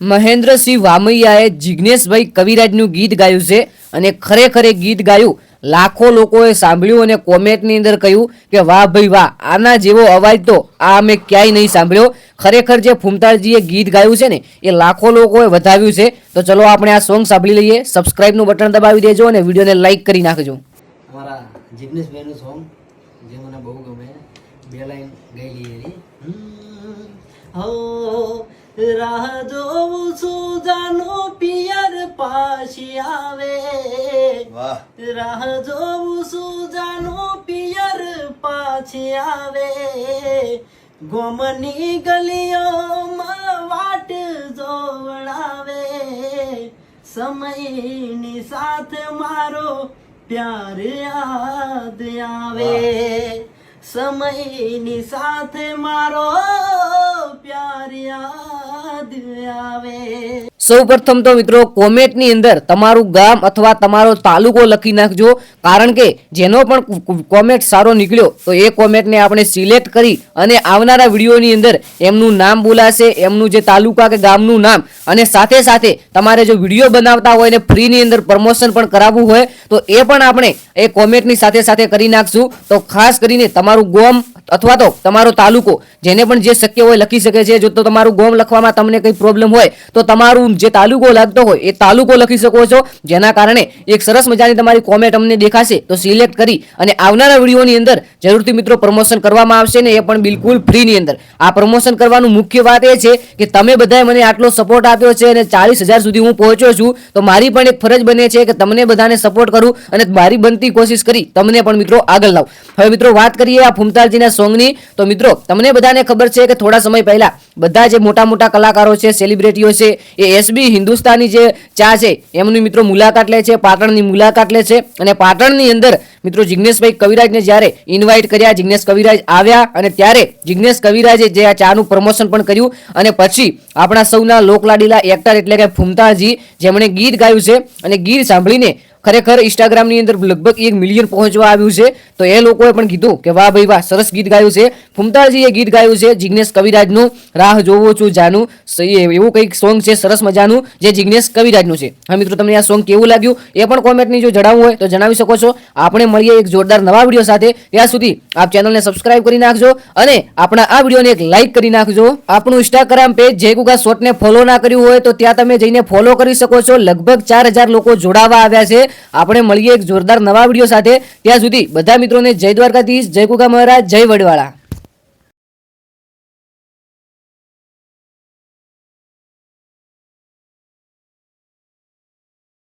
મહેન્દ્રસિંહ વામૈયાએ જિજ્ઞેશભાઈ કવિરાજનું ગીત ગાયું છે અને ખરેખર એ ગીત ગાયું. લાખો લોકોએ સાંભળ્યું અને કોમેન્ટની અંદર કહ્યું કે, વાહ ભાઈ વાહ, આના જેવો અવાજ તો આ અમે ક્યાંય નહીં સાંભળ્યો. ખરેખર જે ફૂમતાળજીએ ગીત ગાયું છે ને, એ લાખો લોકોએ વધાવ્યું છે. તો ચલો આપણે આ સોંગ સાંભળી લઈએ. સબસ્ક્રાઇબનું બટન દબાવી દેજો અને વિડીયોને લાઈક કરી નાખજો. અમારા સોંગ, જે મને બહુ ગમે, બે લાઈન ગઈ હો રાહ જોઉં છું જાનો પિયર પાછી આવે રાહ જોઉં છું જાનો પિયર પાછી આવે ગોમની ગલીઓમાં વાટ જોવડાવે સમયની સાથે મારો પ્યાર યાદ આવે. સમયની સાથે મારો પ્યાર યાદ આવે સૌ પ્રથમ તો મિત્રો કોમેન્ટની અંદર તમારું ગામ અથવા તમારો તાલુકો લખી નાખજો. કારણ કે જેનો પણ કોમેન્ટ સારો નીકળ્યો, તો એ કોમેન્ટને આપણે સિલેક્ટ કરી અને આવનારા વિડીયોની અંદર એમનું નામ બોલાશે, એમનું જે તાલુકા કે ગામનું નામ અને સાથે સાથે તમારે જો વીડિયો બનાવતા હોય ને ફ્રીની અંદર પ્રમોશન પણ કરાવવું હોય, તો એ પણ આપણે એ કોમેન્ટની સાથે સાથે કરી નાખશું. તો ખાસ કરીને તમારું ગોમ અથવા તો તમારો તાલુકો, જેને પણ જે શક્ય હોય લખી શકે છે. જો તો તમારું ગોમ લખવામાં તમને કંઈ પ્રોબ્લેમ હોય, તો તમારું જે તાલુકો લાગતો હોય, એ તાલુકો લખી શકો છો. જેના કારણે એક સરસ મજાની તમારી કોમેન્ટ અમને દેખાશે. તો સિલેક્ટ કરી અને આવનારા વિડીયોની અંદર જરૂરથી મિત્રો પ્રમોશન કરવામાં આવશે ને એ પણ બિલકુલ ફ્રીની અંદર. આ પ્રમોશન કરવાનું મુખ્ય વાત એ છે કે તમે બધાએ મને આટલો સપોર્ટ આપ્યો છે અને ચાલીસ હજાર સુધી હું પહોંચ્યો છું, તો મારી પણ એક ફરજ બને છે કે તમને બધાને સપોર્ટ કરું અને મારી બનતી કોશિશ કરી તમને પણ મિત્રો આગળ લાવ. હવે મિત્રો વાત કરીએ આ ફૂમતાલજીના સોંગની. તો મિત્રો, તમને બધાને ખબર છે કે થોડા સમય પહેલા બધા જે મોટા મોટા કલાકારો છે સેલિબ્રિટીઓ છે, એ એસબી હિન્દુસ્તાની જે ચા છે, એમની મિત્રો મુલાકાત લે છે, પાટણની મુલાકાત લે છે અને પાટણની અંદર મિત્રો જિગ્નેશભાઈ કવિરાજને જ્યારે ઇન્વાઇટ કર્યા, જિગ્નેશ કવિરાજ આવ્યા અને ત્યારે જિગ્નેશ કવિરાજે જે આ ચાનું પ્રમોશન પણ કર્યું અને પછી આપણા સૌના લોકલાડીલા એક્ટર એટલે કે ફૂમતાજી, જેમણે ગીત ગાયું છે અને ગીત સાંભળીને ખરેખર ઇન્સ્ટાગ્રામની અંદર લગભગ એક મિલિયન પહોંચવા આવ્યું છે. તો એ લોકોએ પણ કીધું કે વાહ ભાઈ વાહ, સરસ ગીત ગાયું છે. ફુમતાળજીએ ગીત ગાયું છે જિગ્નેશ કવિરાજનું રાહ જોવો છું જાનું. એવું કંઈક સોંગ છે સરસ મજાનું જે જિગ્નેશ કવિરાજનું છે. હા મિત્રો, તમને આ સોંગ કેવું લાગ્યું? એ પણ કોમેન્ટની જો જણાવવું હોય તો જણાવી શકો છો. આપણે મળીએ એક જોરદાર નવા વીડિયો સાથે. ત્યાં સુધી આપ ચેનલને સબસ્ક્રાઇબ કરી નાખજો અને આપણા આ વિડીયોને એક લાઇક કરી નાખજો. આપણું ઇન્સ્ટાગ્રામ પેજ જે ગુગા શોર્ટને ફોલો ના કર્યું હોય તો ત્યાં તમે જઈને ફોલો કરી શકો છો. લગભગ ચાર હજાર લોકો જોડાવા આવ્યા છે. આપણે મળીએ એક જોરદાર નવા વીડિયો સાથે. ત્યાં સુધી બધા મિત્રોને જય દ્વારકાધીશ, જય કુકા મહારાજ, જય વડવાળા.